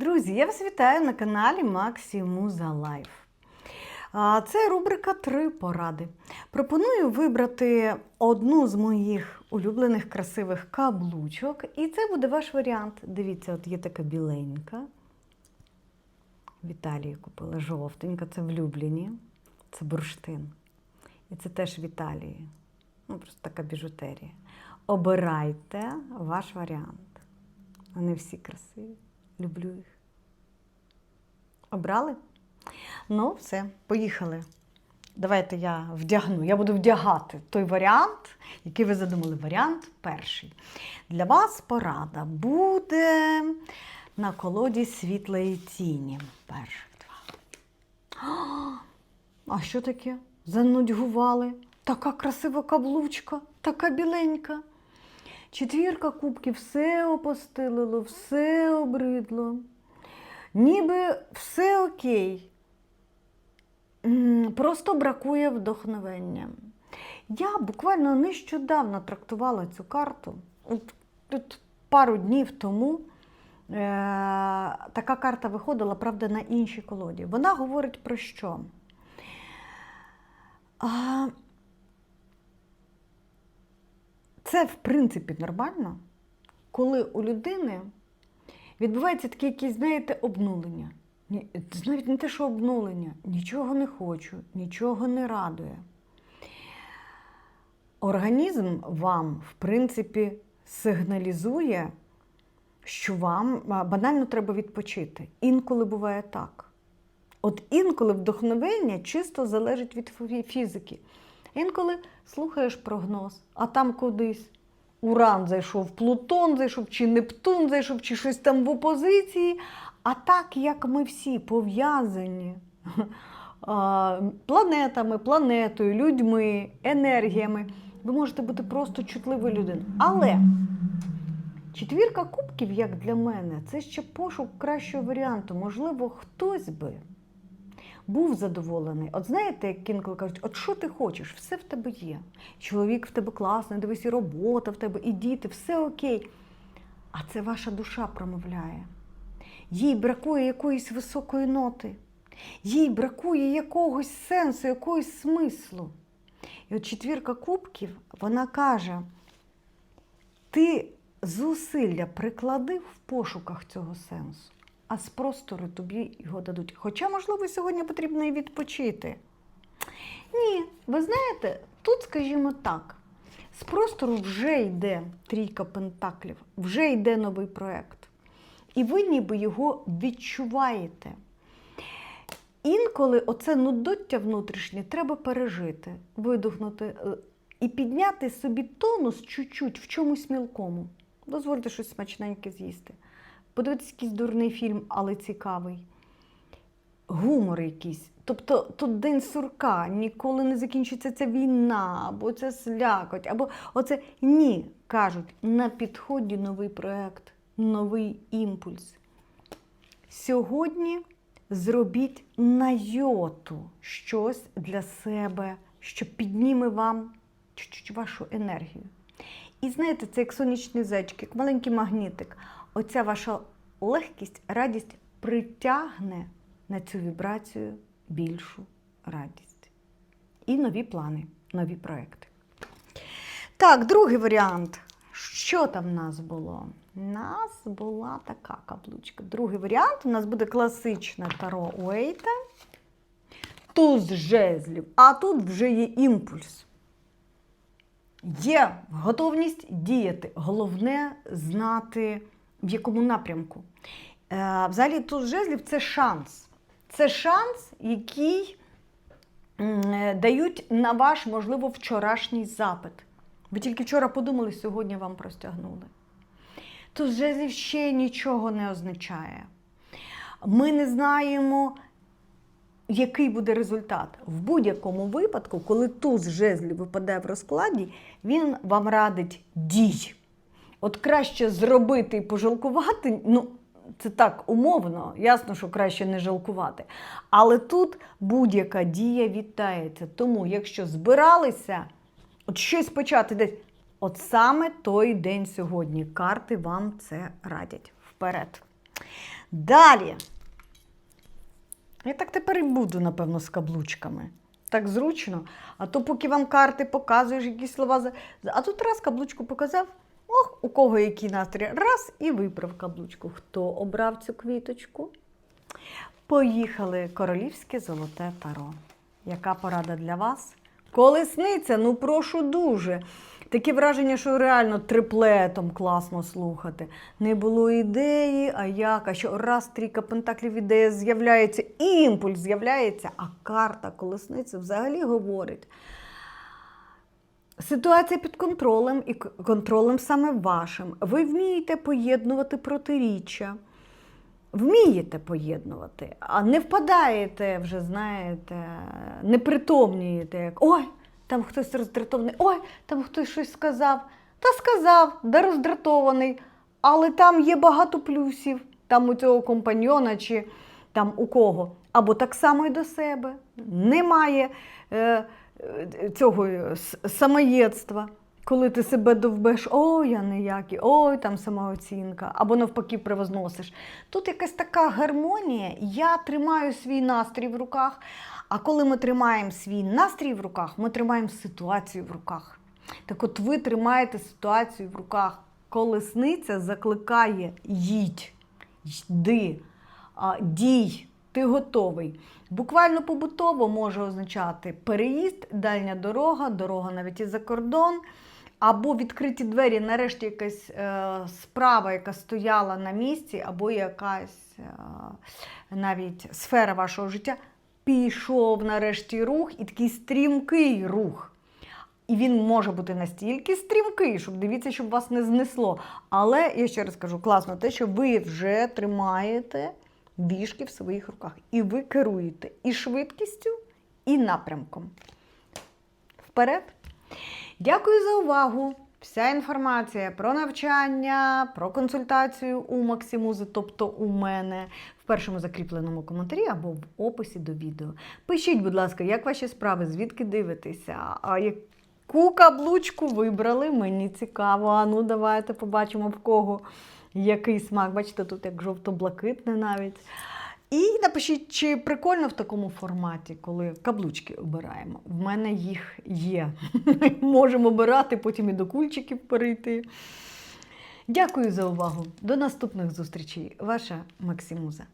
Друзі, я вас вітаю на каналі Максі Муза Лайф. Це рубрика Три поради. Пропоную вибрати одну з моїх улюблених красивих каблучок, і це буде ваш варіант. Дивіться, от є така біленька. В купила жовтенька, це влюблені. Це бурштин. І це теж в Італії. Ну, просто така біжутерія. Обирайте ваш варіант. Вони всі красиві. Люблю їх. Обрали? Ну, все, поїхали. Давайте я вдягну. Я буду вдягати той варіант, який ви задумали. Варіант перший. Для вас порада буде на колоді світлої тіні. Перших два. А що таке? Занудьгували. Така красива каблучка, така біленька. Четвірка кубків все опостилило, все обридло. Ніби все окей. Просто бракує вдохновення. Я буквально нещодавно трактувала цю карту. От пару днів тому е- така карта виходила, правда, на іншій колоді. Вона говорить про що? А, це, в принципі, нормально, коли у людини відбувається таке якесь, знаєте, обнулення. Навіть не те, що обнулення, нічого не хочу, нічого не радує. Організм вам, в принципі, сигналізує, що вам банально треба відпочити. Інколи буває так. От інколи вдохновення чисто залежить від фізики. Інколи слухаєш прогноз, а там кудись Уран зайшов, Плутон зайшов, чи Нептун зайшов, чи щось там в опозиції. А так як ми всі пов'язані планетами, планетою, людьми, енергіями, ви можете бути просто чутливою людиною. Але четвірка кубків, як для мене, це ще пошук кращого варіанту. Можливо, хтось би був задоволений. От знаєте, як інколи кажуть, от що ти хочеш, все в тебе є. Чоловік в тебе класний, дивись, і робота в тебе, і діти, все окей. А це ваша душа промовляє. Їй бракує якоїсь високої ноти, їй бракує якогось сенсу, якогось смислу. І от четвірка кубків, вона каже: ти зусилля приклади в пошуках цього сенсу, а з простору тобі його дадуть. Хоча, можливо, сьогодні потрібно і відпочити. Ні, ви знаєте, тут, скажімо так, з простору вже йде трійка пентаклів, вже йде новий проєкт. І ви ніби його відчуваєте. Інколи оце нудоття внутрішнє треба пережити, видухнути е, і підняти собі тонус чуть-чуть в чомусь мілкому. Дозвольте щось смачненьке з'їсти. Подивитися якийсь дурний фільм, але цікавий. Гумор якийсь. Тобто тут день сурка, ніколи не закінчиться ця війна, або це слякоть, або оце ні. Кажуть, на підході новий проект, новий імпульс. Сьогодні зробіть на йоту щось для себе, що підніме вам чуть-чуть вашу енергію. І знаєте, це як сонячний зайчик, як маленький магнітик. Оця ваша легкість, радість притягне на цю вібрацію більшу радість. І нові плани, нові проекти. Так, другий варіант. Що там в нас було? У нас була така каблучка. Другий варіант у нас буде класичне таро Уейта. Туз жезлів. А тут вже є імпульс. Є готовність діяти. Головне знати, в якому напрямку. Е, Взагалі, туз жезлів це шанс. Це шанс, який е, дають на ваш, можливо, вчорашній запит. Ви тільки вчора подумали, сьогодні вам простягнули. Туз жезлів ще нічого не означає. Ми не знаємо, який буде результат. В будь-якому випадку, коли туз жезлів випадає в розкладі, він вам радить дій. От краще зробити і пожалкувати, ну, це так умовно, ясно, що краще не жалкувати. Але тут будь-яка дія вітається. Тому, якщо збиралися от щось почати десь, от саме той день сьогодні карти вам це радять. Вперед. Далі. Я так тепер і буду, напевно, з каблучками. Так зручно. А то поки вам карти показуєш, якісь слова. А тут раз каблучку показав, ох, у кого який настрій. Раз і вибрав каблучку. Хто обрав цю квіточку? Поїхали королівське золоте таро. Яка порада для вас? Колесниця, ну прошу дуже. Таке враження, що реально триплетом класно слухати. Не було ідеї, а як? А що раз трійка пентаклів ідея з'являється, імпульс з'являється, а карта колесниці взагалі говорить. Ситуація під контролем і контролем саме вашим. Ви вмієте поєднувати протиріччя. Вмієте поєднувати, а не впадаєте вже, знаєте, не притомнієте, як ой, там хтось роздратований, ой, там хтось щось сказав. Та сказав, да роздратований, але там є багато плюсів, там у цього компаньйона чи там у кого. Або так само і до себе. Немає е, цього е, самоєдства. Коли ти себе довбеш, ой, я ніякий, ой, там самооцінка, або навпаки превозносиш. Тут якась така гармонія, я тримаю свій настрій в руках, а коли ми тримаємо свій настрій в руках, ми тримаємо ситуацію в руках. Так от ви тримаєте ситуацію в руках. Колесниця закликає їдь, йди, дій, ти готовий. Буквально побутово може означати переїзд, дальня дорога, дорога навіть і за кордон, або відкриті двері, нарешті якась е, справа, яка стояла на місці, або якась е, навіть сфера вашого життя. Пішов нарешті рух і такий стрімкий рух. І він може бути настільки стрімкий, щоб дивіться, щоб вас не знесло. Але я ще раз кажу, класно те, що ви вже тримаєте вішки в своїх руках. І ви керуєте і швидкістю, і напрямком. Вперед! Дякую за увагу! Вся інформація про навчання, про консультацію у Максимузи, тобто у мене, в першому закріпленому коментарі або в описі до відео. Пишіть, будь ласка, як ваші справи, звідки дивитеся, а яку каблучку вибрали, мені цікаво. А ну давайте побачимо в кого який смак. Бачите, тут як жовто-блакитне навіть. І напишіть, чи прикольно в такому форматі, коли каблучки обираємо. В мене їх є. Можемо обирати, потім і до кульчиків перейти. Дякую за увагу. До наступних зустрічей. Ваша Максимуза.